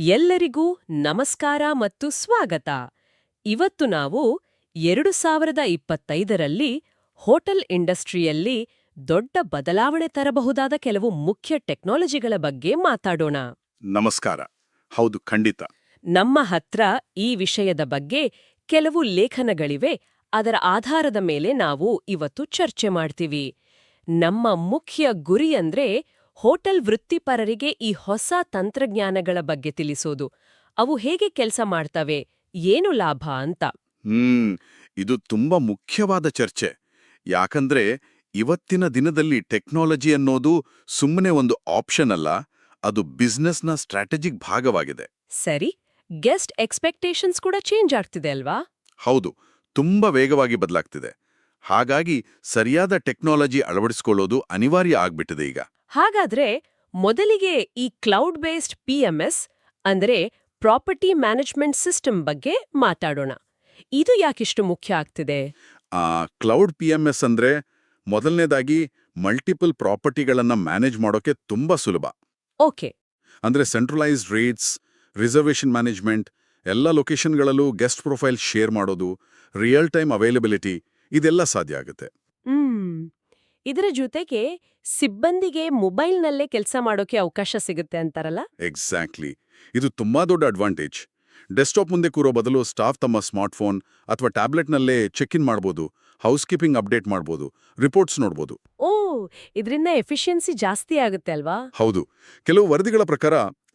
ಎಲ್ಲರಿಗೂ ನಮಸ್ಕಾರ ಮತ್ತು ಸ್ವಾಗತ. ಇವತ್ತು ನಾವು ಎರಡು ಸಾವಿರದ ಇಪ್ಪತ್ತೈದರಲ್ಲಿ ಹೋಟೆಲ್ ಇಂಡಸ್ಟ್ರಿಯಲ್ಲಿ ದೊಡ್ಡ ಬದಲಾವಣೆ ತರಬಹುದಾದ ಕೆಲವು ಮುಖ್ಯ ಟೆಕ್ನಾಲಜಿಗಳ ಬಗ್ಗೆ ಮಾತಾಡೋಣ. ನಮಸ್ಕಾರ. ಹೌದು ಖಂಡಿತ. ನಮ್ಮ ಹತ್ರ ಈ ವಿಷಯದ ಬಗ್ಗೆ ಕೆಲವು ಲೇಖನಗಳಿವೆ. ಅದರ ಆಧಾರದ ಮೇಲೆ ನಾವು ಇವತ್ತು ಚರ್ಚೆ ಮಾಡ್ತೀವಿ. ನಮ್ಮ ಮುಖ್ಯ ಗುರಿಯಂದ್ರೆ ಹೋಟೆಲ್ ವೃತ್ತಿಪರರಿಗೆ ಈ ಹೊಸ ತಂತ್ರಜ್ಞಾನಗಳ ಬಗ್ಗೆ ತಿಳಿಸೋದು. ಅವು ಹೇಗೆ ಕೆಲಸ ಮಾಡ್ತವೆ ಏನು ಲಾಭ ಅಂತ. ಹ್ಮ್ ಇದು ತುಂಬಾ ಮುಖ್ಯವಾದ ಚರ್ಚೆ. ಯಾಕಂದ್ರೆ ಇವತ್ತಿನ ದಿನದಲ್ಲಿ ಟೆಕ್ನಾಲಜಿ ಅನ್ನೋದು ಸುಮ್ಮನೆ ಒಂದು ಆಪ್ಷನ್ ಅಲ್ಲ ಅದು ಬಿಸ್ನೆಸ್ನ ಸ್ಟ್ರಾಟಜಿಕ್ ಭಾಗವಾಗಿದೆ. ಸರಿ ಗೆಸ್ಟ್ ಎಕ್ಸ್ಪೆಕ್ಟೇಷನ್ಸ್ ಕೂಡ ಚೇಂಜ್ ಆಗ್ತಿದೆ ಅಲ್ವಾ? ಹೌದು ತುಂಬಾ ವೇಗವಾಗಿ ಬದಲಾಗ್ತಿದೆ. ಹಾಗಾಗಿ ಸರಿಯಾದ ಟೆಕ್ನಾಲಜಿ ಅಳವಡಿಸಿಕೊಳ್ಳೋದು ಅನಿವಾರ್ಯ ಆಗ್ಬಿಟ್ಟಿದೆ ಈಗ. ಹಾಗಾದ್ರೆ ಮೊದಲಿಗೆ ಈ ಕ್ಲೌಡ್ ಬೇಸ್ಡ್ ಪಿಎಂಎಸ್ ಅಂದ್ರೆ ಪ್ರಾಪರ್ಟಿ ಮ್ಯಾನೇಜ್ಮೆಂಟ್ ಸಿಸ್ಟಮ್ ಬಗ್ಗೆ ಮಾತಾಡೋಣ. ಇದು ಯಾಕಿಷ್ಟು ಮುಖ್ಯ ಆಗ್ತಿದೆ? ಆ ಕ್ಲೌಡ್ ಪಿ ಎಂ ಎಸ್ ಅಂದ್ರೆ ಮೊದಲನೇದಾಗಿ ಮಲ್ಟಿಪಲ್ ಪ್ರಾಪರ್ಟಿಗಳನ್ನ ಮ್ಯಾನೇಜ್ ಮಾಡೋಕೆ ತುಂಬಾ ಸುಲಭ. ಓಕೆ. ಅಂದ್ರೆ ಸೆಂಟ್ರಲೈಸ್ಡ್ ರೇಟ್ಸ್ ರಿಸರ್ವೇಷನ್ ಮ್ಯಾನೇಜ್ಮೆಂಟ್ ಎಲ್ಲ ಲೊಕೇಶನ್ಗಳಲ್ಲೂ ಗೆಸ್ಟ್ ಪ್ರೊಫೈಲ್ ಶೇರ್ ಮಾಡೋದು ರಿಯಲ್ ಟೈಮ್ ಅವೈಲಬಿಲಿಟಿ ಇದೆಲ್ಲ ಸಾಧ್ಯ ಆಗುತ್ತೆ. ಇದರ ಜೊತೆಗೆ ಸಿಬ್ಬಂದಿಗೆ ಮೊಬೈಲ್ನಲ್ಲೇ ಕೆಲಸ ಮಾಡೋಕೆ ಅವಕಾಶ ಸಿಗುತ್ತೆ ಅಂತಾರಲ್ಲ? ಎಕ್ಸಾಕ್ಟ್ಲಿ. ಇದು ತುಂಬಾ ದೊಡ್ಡ ಅಡ್ವಾಂಟೇಜ್. ಡೆಸ್ಕ್ಟಾಪ್ ಮುಂದೆ ಕೂರೋ ಬದಲು ಸ್ಟಾಫ್ ತಮ್ಮ ಸ್ಮಾರ್ಟ್ಫೋನ್ ಅಥವಾ ಟ್ಯಾಬ್ಲೆಟ್ನಲ್ಲೇ ಚೆಕ್ ಇನ್ ಮಾಡ್ಬೋದು ಹೌಸ್ ಕೀಪಿಂಗ್ ಅಪ್ಡೇಟ್ ಮಾಡ್ಬೋದು ರಿಪೋರ್ಟ್ಸ್ ನೋಡ್ಬೋದು. ಓ ಇದರಿಂದ ಎಫಿಷಿಯನ್ಸಿ ಜಾಸ್ತಿ ಆಗುತ್ತೆ ಅಲ್ವಾ? ಹೌದು. ಕೆಲವು ವರದಿಗಳ ಪ್ರಕಾರ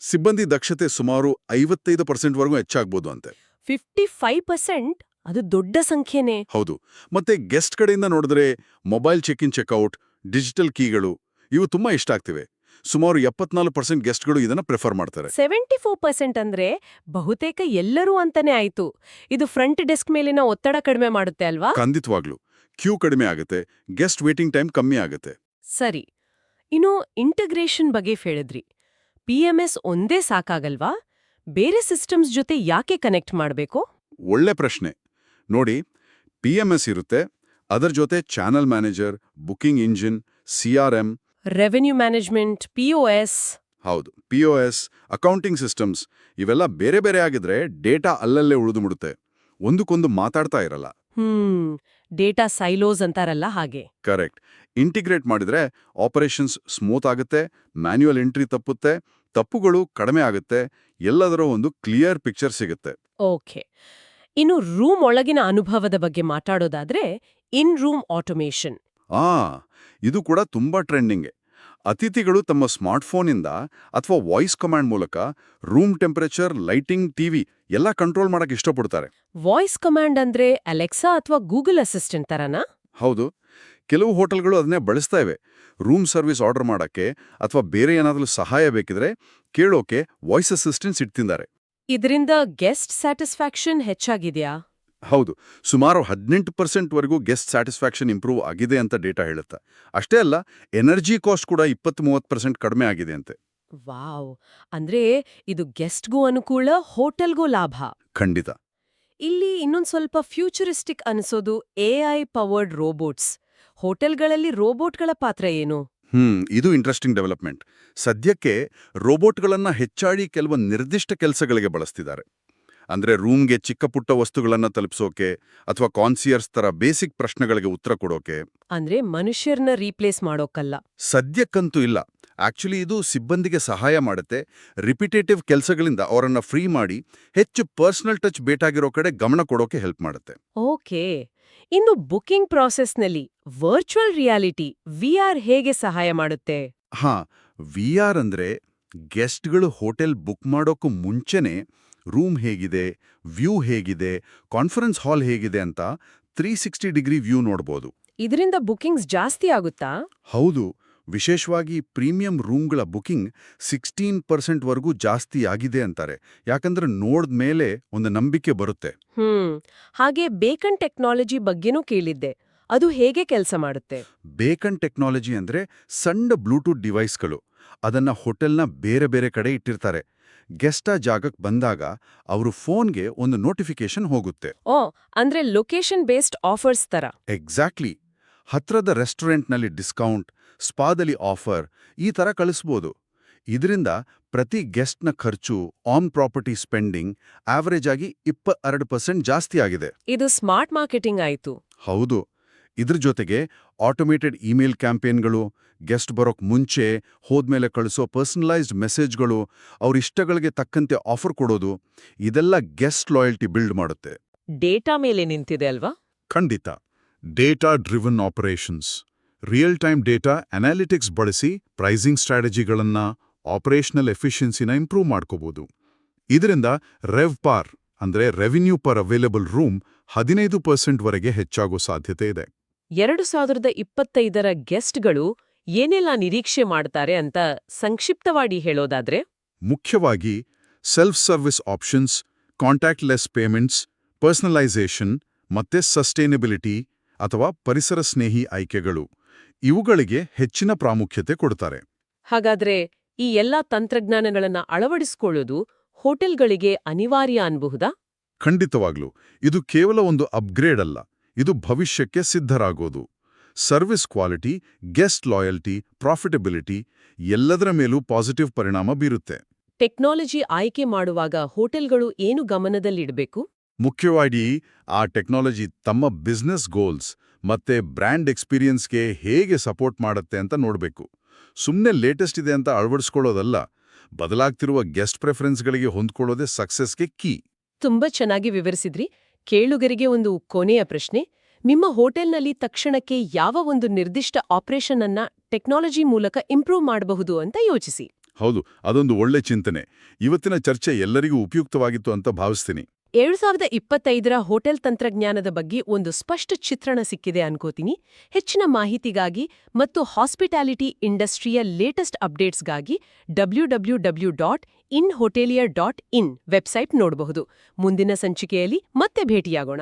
ಸಿಬ್ಬಂದಿ ದಕ್ಷತೆ ಸುಮಾರು ಐವತ್ತೈದು ಪರ್ಸೆಂಟ್ವರೆಗೂ ಹೆಚ್ಚಾಗ್ಬೋದು ಅಂತೆ. ಫಿಫ್ಟಿ ಫೈವ್ ಪರ್ಸೆಂಟ್ ಅದು ದೊಡ್ಡ ಸಂಖ್ಯೆನೇ. ಹೌದು. ಮತ್ತೆ ಗೆಸ್ಟ್ ಕಡೆಯಿಂದ ನೋಡಿದ್ರೆ mobile check in checkout digital ಕೀಗಳು ಇವು ತುಂಬಾ ಇಷ್ಟ ಆಗ್ತಿವೆ. ಸುಮಾರು ಎಪ್ಪತ್ನಾಲ್ಕು ಪರ್ಸೆಂಟ್ ಗೆಸ್ಟ್ಗಳು ಇದನ್ನ ಪ್ರಿಫರ್ ಮಾಡ್ತಾರೆ. ಸೆವೆಂಟಿ ಫೋರ್ ಪರ್ಸೆಂಟ್ ಅಂದ್ರೆ ಬಹುತೇಕ ಎಲ್ಲರೂ ಅಂತಾನೆ ಆಯ್ತು. ಇದು ಫ್ರಂಟ್ ಡೆಸ್ಕ್ ಮೇಲಿನ ಒತ್ತಡ ಕಡಿಮೆ ಮಾಡುತ್ತೆ ಅಲ್ವಾ? ಖಂಡಿತವಾಗ್ಲು. ಕ್ಯೂ ಕಡಿಮೆ ಆಗುತ್ತೆ. ಗೆಸ್ಟ್ ವೇಟಿಂಗ್ ಟೈಮ್ ಕಮ್ಮಿ ಆಗುತ್ತೆ. ಸರಿ. ಇನ್ನು ಇಂಟಗ್ರೇಷನ್ ಬಗ್ಗೆ ಹೇಳಿದ್ರಿ. ಪಿಎಂಎಸ್ ಒಂದೇ ಸಾಕಾಗಲ್ವಾ? ಬೇರೆ ಸಿಸ್ಟಮ್ಸ್ ಜೊತೆ ಯಾಕೆ ಕನೆಕ್ಟ್ ಮಾಡಬೇಕು? ಒಳ್ಳೆ ಪ್ರಶ್ನೆ. ನೋಡಿ ಪಿ ಎಂ ಎಸ್ ಇರುತ್ತೆ. ಅದರ ಜೊತೆ channel manager booking engine C R M revenue management P O S ಹೌದು P O S accounting systems ಇವೆಲ್ಲ ಬೇರೆ ಬೇರೆ ಆಗಿದ್ರೆ ಡೇಟಾ ಅಲ್ಲಲ್ಲೇ ಉಳಿದುಬಿಡುತ್ತೆ ಒಂದಕ್ಕೊಂದು ಮಾತಾಡ್ತಾ ಇರಲ್ಲ. ಹ್ಮ್ ಡೇಟಾ ಸೈಲೋಸ್ ಅಂತಾರಲ್ಲ ಹಾಗೆ. ಕರೆಕ್ಟ್ ಇಂಟಿಗ್ರೇಟ್ ಮಾಡಿದ್ರೆ ಆಪರೇಷನ್ಸ್ ಸ್ಮೂತ್ ಆಗುತ್ತೆ ಮ್ಯಾನ್ಯುಯಲ್ ಎಂಟ್ರಿ ತಪ್ಪುತ್ತೆ ತಪ್ಪುಗಳು ಕಡಿಮೆ ಆಗುತ್ತೆ ಎಲ್ಲದರ ಒಂದು ಕ್ಲಿಯರ್ ಪಿಕ್ಚರ್ ಸಿಗುತ್ತೆ. ಓಕೆ ಇನ್ನು ರೂಮ್ ಒಳಗಿನ ಅನುಭವದ ಬಗ್ಗೆ ಮಾತಾಡೋದಾದ್ರೆ ಇನ್ ರೂಮ್ ಆಟೋಮೇಷನ್. ಆ ಇದು ಕೂಡ ತುಂಬಾ ಟ್ರೆಂಡಿಂಗ್. ಅತಿಥಿಗಳು ತಮ್ಮ ಸ್ಮಾರ್ಟ್ಫೋನಿಂದ ಅಥವಾ ವಾಯ್ಸ್ ಕಮಾಂಡ್ ಮೂಲಕ ರೂಮ್ ಟೆಂಪರೇಚರ್ ಲೈಟಿಂಗ್ ಟಿವಿ ಎಲ್ಲ ಕಂಟ್ರೋಲ್ ಮಾಡಕ್ ಇಷ್ಟಪಡ್ತಾರೆ. ವಾಯ್ಸ್ ಕಮಾಂಡ್ ಅಂದ್ರೆ ಅಲೆಕ್ಸಾ ಅಥವಾ ಗೂಗಲ್ ಅಸಿಸ್ಟೆಂಟ್ ತರನಾ? ಹೌದು. ಕೆಲವು ಹೋಟೆಲ್ಗಳು ಅದನ್ನೇ ಬಳಸ್ತಾ ಇವೆ. ರೂಮ್ ಸರ್ವಿಸ್ ಆರ್ಡರ್ ಮಾಡಕ್ಕೆ ಅಥವಾ ಬೇರೆ ಏನಾದರೂ ಸಹಾಯ ಬೇಕಿದ್ರೆ ಕೇಳೋಕೆ ವಾಯ್ಸ್ ಅಸಿಸ್ಟೆನ್ಸ್ ಇಡ್ತಿದ್ದಾರೆ ಇದರಿಂದ ಗೆಸ್ಟ್ ಸ್ಯಾಟಿಸ್ಫ್ಯಾಕ್ಷನ್ ಹೆಚ್ಚಾಗಿದ್ಯಾ? ಹೌದು. ಸುಮಾರು ಹದಿನೆಂಟು ಪರ್ಸೆಂಟ್ವರೆಗೂ ಗೆಸ್ಟ್ ಸ್ಯಾಟಿಸ್ಫ್ಯಾಕ್ಷನ್ ಇಂಪ್ರೂವ್ ಆಗಿದೆ ಅಂತ ಡೇಟಾ ಹೇಳುತ್ತೆ. ಅಷ್ಟೇ ಅಲ್ಲ ಎನರ್ಜಿ ಕಾಸ್ಟ್ ಕೂಡ ಇಪ್ಪತ್ತ್ ಮೂವತ್ತು ಪರ್ಸೆಂಟ್ ಕಡಿಮೆ ಆಗಿದೆ ಅಂತೆ. ವಾವ್. ಅಂದ್ರೆ ಇದು ಗೆಸ್ಟ್ಗೂ ಅನುಕೂಲ ಹೋಟೆಲ್ಗೂ ಲಾಭ. ಖಂಡಿತ. ಇಲ್ಲಿ ಇನ್ನೊಂದು ಸ್ವಲ್ಪ ಫ್ಯೂಚರಿಸ್ಟಿಕ್ ಅನಿಸೋದು ಎಐ ಪವರ್ಡ್ ರೋಬೋಟ್ಸ್. ಹೋಟೆಲ್ಗಳಲ್ಲಿ ರೋಬೋಟ್ಗಳ ಪಾತ್ರ ಏನು? ಹ್ಮ್ ಇದು ಇಂಟ್ರೆಸ್ಟಿಂಗ್ ಡೆವಲಪ್ಮೆಂಟ್ ಸದ್ಯಕ್ಕೆ ರೋಬೋಟ್ಗಳನ್ನ ಹೆಚ್ಚಾಗಿ ಕೆಲವು ನಿರ್ದಿಷ್ಟ ಕೆಲಸಗಳಿಗೆ ಬಳಸ್ತಿದ್ದಾರೆ. ಅಂದ್ರೆ ರೂಮ್ಗೆ ಚಿಕ್ಕ ಪುಟ್ಟ ವಸ್ತುಗಳನ್ನು ತಲುಪಿಸೋಕೆ ಅಥವಾ ಕಾನ್ಸಿಯರ್ಸ್ ತರ ಬೇಸಿಕ್ ಪ್ರಶ್ನೆಗಳಿಗೆ ಉತ್ತರ ಕೊಡೋಕೆ. ಅಂದ್ರೆ ಮನುಷ್ಯರನ್ನ ರೀಪ್ಲೇಸ್ ಮಾಡೋಕಲ್ಲ. ಸದ್ಯಕ್ಕಂತೂ ಇಲ್ಲ. ಆಕ್ಚುಲಿ ಇದು ಸಿಬ್ಬಂದಿಗೆ ಸಹಾಯ ಮಾಡುತ್ತೆ. ರಿಪಿಟೇಟಿವ್ ಕೆಲಸಗಳಿಂದ ಅವರನ್ನ ಫ್ರೀ ಮಾಡಿ ಹೆಚ್ಚು ಪರ್ಸನಲ್ ಟಚ್ ಬೇಟಾಗಿರೋ ಕಡೆ ಗಮನ ಕೊಡೋಕೆ ಹೆಲ್ಪ್ ಮಾಡುತ್ತೆ. ಓಕೆ ಇನ್ನು ಬುಕಿಂಗ್ ಪ್ರಾಸೆಸ್ನಲ್ಲಿ ವರ್ಚುವಲ್ ರಿಯಾಲಿಟಿ ವಿಆರ್ ಹೇಗೆ ಸಹಾಯ ಮಾಡುತ್ತೆ? ಹಾ ವಿ ಆರ್ ಅಂದ್ರೆ ಗೆಸ್ಟ್ಗಳು ಹೋಟೆಲ್ ಬುಕ್ ಮಾಡೋಕ್ಕೂ ಮುಂಚೆನೆ ರೂಮ್ ಹೇಗಿದೆ ವ್ಯೂ ಹೇಗಿದೆ ಕಾನ್ಫರೆನ್ಸ್ ಹಾಲ್ ಹೇಗಿದೆ ಅಂತ ತ್ರೀ ಸಿಕ್ಸ್ಟಿ ಡಿಗ್ರಿ ವ್ಯೂ ನೋಡ್ಬೋದು. ಇದರಿಂದ ಬುಕಿಂಗ್ಸ್ ಜಾಸ್ತಿ ಆಗುತ್ತಾ? ಹೌದು ವಿಶೇಷವಾಗಿ ಪ್ರೀಮಿಯಂ ರೂಮ್ಗಳ ಬುಕಿಂಗ್ ಸಿಕ್ಸ್ಟೀನ್ ಪರ್ಸೆಂಟ್ವರೆಗೂ ಜಾಸ್ತಿ ಆಗಿದೆ ಅಂತಾರೆ. ಯಾಕಂದ್ರೆ ನೋಡ್ದ್ಮೇಲೆ ಒಂದು ನಂಬಿಕೆ ಬರುತ್ತೆ. ಹ್ಮ್. ಹಾಗೆ ಬೇಕನ್ ಟೆಕ್ನಾಲಜಿ ಬಗ್ಗೆನೂ ಕೇಳಿದ್ದೆ. ಅದು ಹೇಗೆ ಕೆಲಸ ಮಾಡುತ್ತೆ? ಬೇಕನ್ ಟೆಕ್ನಾಲಜಿ ಅಂದ್ರೆ ಸಣ್ಣ ಬ್ಲೂಟೂತ್ ಡಿವೈಸ್ಗಳು. ಅದನ್ನ ಹೋಟೆಲ್ನ ಬೇರೆ ಬೇರೆ ಕಡೆ ಇಟ್ಟಿರ್ತಾರೆ. ಗೆಸ್ಟ ಜಾಗಕ್ಕೆ ಬಂದಾಗ ಅವರು ಫೋನ್ಗೆ ಒಂದು ನೋಟಿಫಿಕೇಶನ್ ಹೋಗುತ್ತೆ. ಓ ಅಂದ್ರೆ ಲೊಕೇಶನ್ ಬೇಸ್ಡ್ ಆಫರ್ಸ್ ತರ. ಎಕ್ಸಾಕ್ಟ್ಲಿ. ಹತ್ರದ ರೆಸ್ಟೋರೆಂಟ್ನಲ್ಲಿ ಡಿಸ್ಕೌಂಟ್ ಸ್ಪಾದಲ್ಲಿ ಆಫರ್ ಈ ಥರ ಕಳಿಸ್ಬೋದು. ಇದರಿಂದ ಪ್ರತಿ ಗೆಸ್ಟ್ನ ಖರ್ಚು ಆನ್ ಪ್ರಾಪರ್ಟಿ ಸ್ಪೆಂಡಿಂಗ್ ಆವರೇಜ್ ಆಗಿ ಇಪ್ಪ ಎರಡು ಪರ್ಸೆಂಟ್ ಜಾಸ್ತಿ ಆಗಿದೆ. ಇದು ಸ್ಮಾರ್ಟ್ ಮಾರ್ಕೆಟಿಂಗ್ ಆಯ್ತು. ಹೌದು. ಇದ್ರ ಜೊತೆಗೆ ಆಟೋಮೇಟೆಡ್ ಇಮೇಲ್ ಕ್ಯಾಂಪೇನ್ಗಳು ಗೆಸ್ಟ್ ಬರೋಕ್ ಮುಂಚೆ ಹೋದ್ಮೇಲೆ ಕಳಿಸೋ ಪರ್ಸನಲೈಸ್ಡ್ ಮೆಸೇಜ್ಗಳು ಅವ್ರ ಇಷ್ಟಗಳಿಗೆ ತಕ್ಕಂತೆ ಆಫರ್ ಕೊಡೋದು ಇದೆಲ್ಲ ಗೆಸ್ಟ್ ಲಾಯಲ್ಟಿ ಬಿಲ್ಡ್ ಮಾಡುತ್ತೆ. ಡೇಟಾ ಮೇಲೆ ನಿಂತಿದೆ ಅಲ್ವಾ? ಖಂಡಿತ. Data driven operations real time data analytics ಬಳಸಿ ಪ್ರೈಸಿಂಗ್ ಸ್ಟ್ರಾಟಜಿಗಳನ್ನ ಆಪರೇಷನಲ್ ಎಫಿಷಿಯನ್ಸಿನ ಇಂಪ್ರೂವ್ ಮಾಡ್ಕೋಬಹುದು ಇದರಿಂದ ರೆವ್ ಪಾರ್ ಅಂದ್ರೆ ರೆವಿನ್ಯೂ ಪರ್ ಅವೈಲೇಬಲ್ ರೂಮ್ ಹದಿನೈದು ಪರ್ಸೆಂಟ್ವರೆಗೆ ಹೆಚ್ಚಾಗೋ ಸಾಧ್ಯತೆ ಇದೆ. ಎರಡು ಸಾವಿರದ ಇಪ್ಪತ್ತೈದರ ಗೆಸ್ಟ್ಗಳು ಏನೆಲ್ಲ ನಿರೀಕ್ಷೆ ಮಾಡ್ತಾರೆ ಅಂತ ಸಂಕ್ಷಿಪ್ತವಾಗಿ ಹೇಳೋದಾದ್ರೆ? ಮುಖ್ಯವಾಗಿ self service options contactless payments personalisation ಮತ್ತೆ ಸಸ್ಟೈನಬಿಲಿಟಿ ಅಥವಾ ಪರಿಸರ ಸ್ನೇಹಿ ಆಯ್ಕೆಗಳು ಇವುಗಳಿಗೆ ಹೆಚ್ಚಿನ ಪ್ರಾಮುಖ್ಯತೆ ಕೊಡ್ತಾರೆ. ಹಾಗಾದ್ರೆ ಈ ಎಲ್ಲಾ ತಂತ್ರಜ್ಞಾನಗಳನ್ನ ಅಳವಡಿಸಿಕೊಳ್ಳೋದು ಹೋಟೆಲ್ಗಳಿಗೆ ಅನಿವಾರ್ಯ ಅನ್ಬಹುದಾ? ಖಂಡಿತವಾಗ್ಲೂ. ಇದು ಕೇವಲ ಒಂದು ಅಪ್ಗ್ರೇಡ್ ಅಲ್ಲ ಇದು ಭವಿಷ್ಯಕ್ಕೆ ಸಿದ್ಧರಾಗೋದು. Service quality guest loyalty profitability ಎಲ್ಲದರ ಮೇಲೂ ಪಾಸಿಟಿವ್ ಪರಿಣಾಮ ಬೀರುತ್ತೆ. ಟೆಕ್ನಾಲಜಿ ಆಯ್ಕೆ ಮಾಡುವಾಗ ಹೋಟೆಲ್ಗಳು ಏನು ಗಮನದಲ್ಲಿಡಬೇಕು? ಮುಖ್ಯವಾಗಿ ಆ ಟೆಕ್ನಾಲಜಿ ತಮ್ಮ ಬಿಸ್ನೆಸ್ ಗೋಲ್ಸ್ ಮತ್ತೆ ಬ್ರ್ಯಾಂಡ್ ಎಕ್ಸ್ಪೀರಿಯನ್ಸ್ಗೆ ಹೇಗೆ ಸಪೋರ್ಟ್ ಮಾಡುತ್ತೆ ಅಂತ ನೋಡಬೇಕು. ಸುಮ್ಮನೆ ಲೇಟೆಸ್ಟ್ ಇದೆ ಅಂತ ಅಳವಡಿಸ್ಕೊಳ್ಳೋದಲ್ಲ ಬದಲಾಗ್ತಿರುವ ಗೆಸ್ಟ್ ಪ್ರೆಫರೆನ್ಸ್ಗಳಿಗೆ ಹೊಂದ್ಕೊಳ್ಳೋದೇ ಸಕ್ಸಸ್ಗೆ ಕೀ. ತುಂಬಾ ಚೆನ್ನಾಗಿ ವಿವರಿಸಿದ್ರಿ. ಕೇಳುಗರಿಗೆ ಒಂದು ಕೊನೆಯ ಪ್ರಶ್ನೆ. ನಿಮ್ಮ ಹೋಟೆಲ್ನಲ್ಲಿ ತಕ್ಷಣಕ್ಕೆ ಯಾವ ಒಂದು ನಿರ್ದಿಷ್ಟ ಆಪರೇಷನ್ ಅನ್ನ ಟೆಕ್ನಾಲಜಿ ಮೂಲಕ ಇಂಪ್ರೂವ್ ಮಾಡಬಹುದು ಅಂತ ಯೋಚಿಸಿ. ಹೌದು ಅದೊಂದು ಒಳ್ಳೆ ಚಿಂತನೆ. ಇವತ್ತಿನ ಚರ್ಚೆ ಎಲ್ಲರಿಗೂ ಉಪಯುಕ್ತವಾಗಿತ್ತು ಅಂತ ಭಾವಿಸ್ತೀನಿ. ಏಳು ಸಾವಿರದ ಇಪ್ಪತ್ತೈದರ ಹೋಟೆಲ್ ತಂತ್ರಜ್ಞಾನದ ಬಗ್ಗೆ ಒಂದು ಸ್ಪಷ್ಟ ಚಿತ್ರಣ ಸಿಕ್ಕಿದೆ ಅನ್ಕೋತೀನಿ. ಹೆಚ್ಚಿನ ಮಾಹಿತಿಗಾಗಿ ಮತ್ತು ಹಾಸ್ಪಿಟಾಲಿಟಿ ಇಂಡಸ್ಟ್ರಿಯ latest ಅಪ್ಡೇಟ್ಸ್ಗಾಗಿ W W W dot in hotelier dot in website ನೋಡಬಹುದು. ಮುಂದಿನ ಸಂಚಿಕೆಯಲ್ಲಿ ಮತ್ತೆ ಭೇಟಿಯಾಗೋಣ.